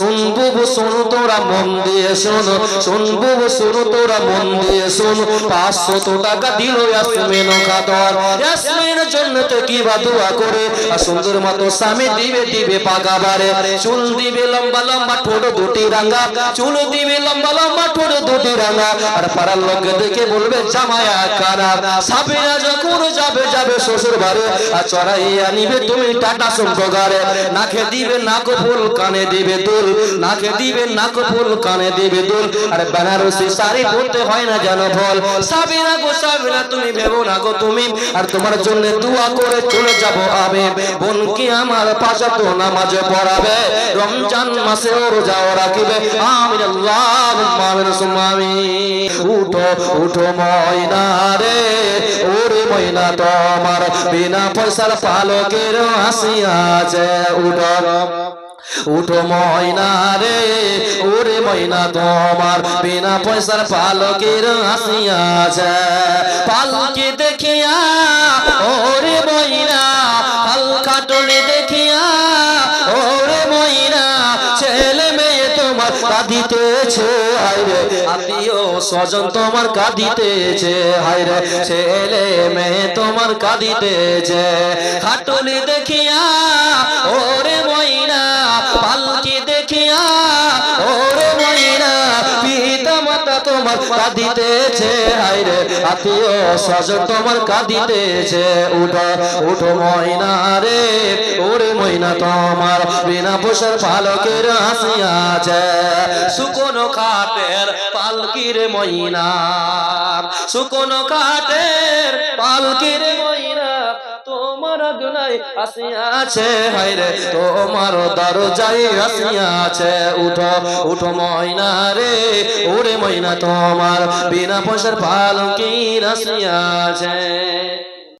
শুনবু শোনো তোরা মন দিয়ে শোনো, শুনবু শোনো তোরা মন দিয়ে শোনো। পাঁচশত টাকা দিল ইয়াসমিন খাদর ইয়াসমিনের জন্য তো কি বা দোয়া করে? আর সুন্দর মতো স্বামী দিবে দিবে পাকা বারে। চুল দিবে লম্বা লম্বা ঠোঁট দুটি রাঙা। চুল দিবে লম্বা লম্বা ঠোঁট দুটি রাঙা। আর পাড়ার লোক দেখে বলবে, জামায়া কারা? সাবিনা যখন যাবে যাবে শ্বশুর বাড়ি। আর চড়াইয়া নিবে তুমি টাটা সম্পগারে নাকে দিবে নাক, ফুল কানে দিবে দুল। নাকে দিবে নাক ফুল কানে দিবে দুল আর বেনারসি শাড়ি পরতে হয় না যেন ফল সাবিনা গো, সাবিনা, তুমি ভেবো না গো তুমি। আর তোমার জন্য দোয়া করে চলে যাব আবে বোন কি আমার পাশে তো নামাজ পড়াবে? রমজান মাসে রোজাও রাখিবে? আমিন, আল্লাহুম্মা, আমিন, সুম্মা উঠো উঠো ময়না রে ওরে ময়না তোমার, বিনা পয়সার পালকের হাসি আছে। উঠো। উঠো ময়না রে, ওরে ময়না, তোমার বিনা পয়সার পালকের হাসি আছে পালকে দেখিয়া, ওরে ময়না, পাল কাটলে দেখিয়া, ওরে ময়না, ছেলে মেয়ে তোমার কাঁদিতেছে হাইরে আত্মীয় স্বজন তোমার কাঁদিতেছে হাইরে ছেলে মেয়ে তোমার কাঁদিতেছে। খাটলি দেখিয়া, ওরে তোমার কাঁদিতেছে হাইরে আত্মীয় স্বজন তোমার কাঁদিতেছে, উঠো ময়না রে ওরে ময়না তোমার বিনা পোষার পালকের শুকনো পালকির ময়না শুকনো ময়না তোমার গুনাই আসিয়াছে হাইরে তোমার দরজাই আসিয়াছে, উঠো উঠো ময়না রে ওরে ময়না তোমার, বিনা পয়সার পালকির আসিয়াছে।